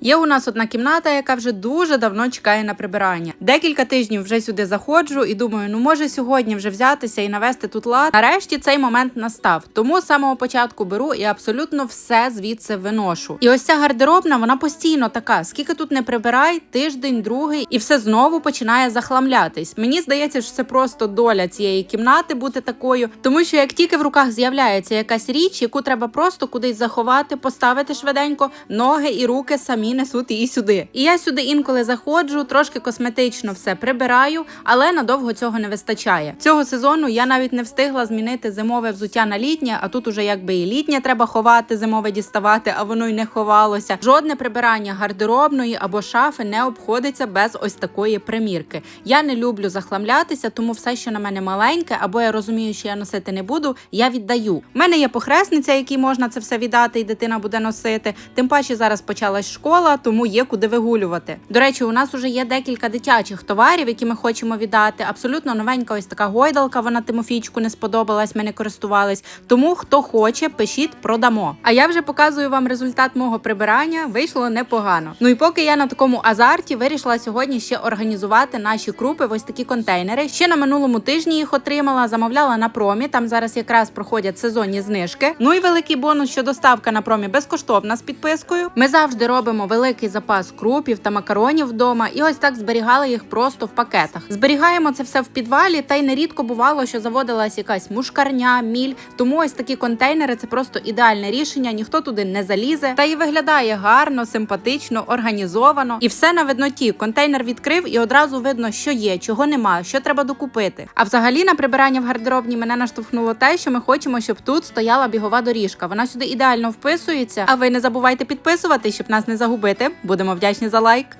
Є у нас одна кімната, яка вже дуже давно чекає на прибирання. Декілька тижнів вже сюди заходжу і думаю, ну може сьогодні вже взятися і навести тут лад. Нарешті цей момент настав. Тому з самого початку беру і абсолютно все звідси виношу. І ось ця гардеробна, вона постійно така. Скільки тут не прибирай, тиждень, другий, і все знову починає захламлятись. Мені здається, що це просто доля цієї кімнати бути такою, тому що як тільки в руках з'являється якась річ, яку треба просто кудись заховати, поставити швиденько, ноги і руки самі несуть її сюди. І я сюди інколи заходжу, трошки косметично все прибираю, але надовго цього не вистачає. Цього сезону я навіть не встигла змінити зимове взуття на літнє, а тут уже якби і літнє треба ховати, зимове діставати, а воно й не ховалося. Жодне прибирання гардеробної або шафи не обходиться без ось такої примірки. Я не люблю захламлятися, тому все, що на мене маленьке, або я розумію, що я носити не буду, я віддаю. У мене є похресниця, якій можна це все віддати, і дитина буде носити. Тим паче зараз почалась школа, тому є куди вигулювати. До речі, у нас уже є декілька дитячих товарів, які ми хочемо віддати. Абсолютно новенька ось така гойдалка. Вона Тимофійчику не сподобалась, ми не користувались. Тому хто хоче, пишіть, продамо. А я вже показую вам результат мого прибирання. Вийшло непогано. Ну і поки я на такому азарті вирішила сьогодні ще організувати наші крупи ось такі контейнери. Ще на минулому тижні їх отримала, замовляла на промі. Там зараз якраз проходять сезонні знижки. Ну і великий бонус, що доставка на промі безкоштовна з підпискою. Ми завжди робимо великий запас крупів та макаронів вдома, і ось так зберігали їх просто в пакетах. Зберігаємо це все в підвалі, та й нерідко бувало, що заводилась якась мушкарня, міль. Тому ось такі контейнери це просто ідеальне рішення. Ніхто туди не залізе. Та й виглядає гарно, симпатично, організовано. І все на видноті. Контейнер відкрив і одразу видно, що є, чого нема, що треба докупити. А взагалі на прибирання в гардеробні мене наштовхнуло те, що ми хочемо, щоб тут стояла бігова доріжка. Вона сюди ідеально вписується. А ви не забувайте підписувати, щоб нас не загубити. Будемо вдячні за лайк.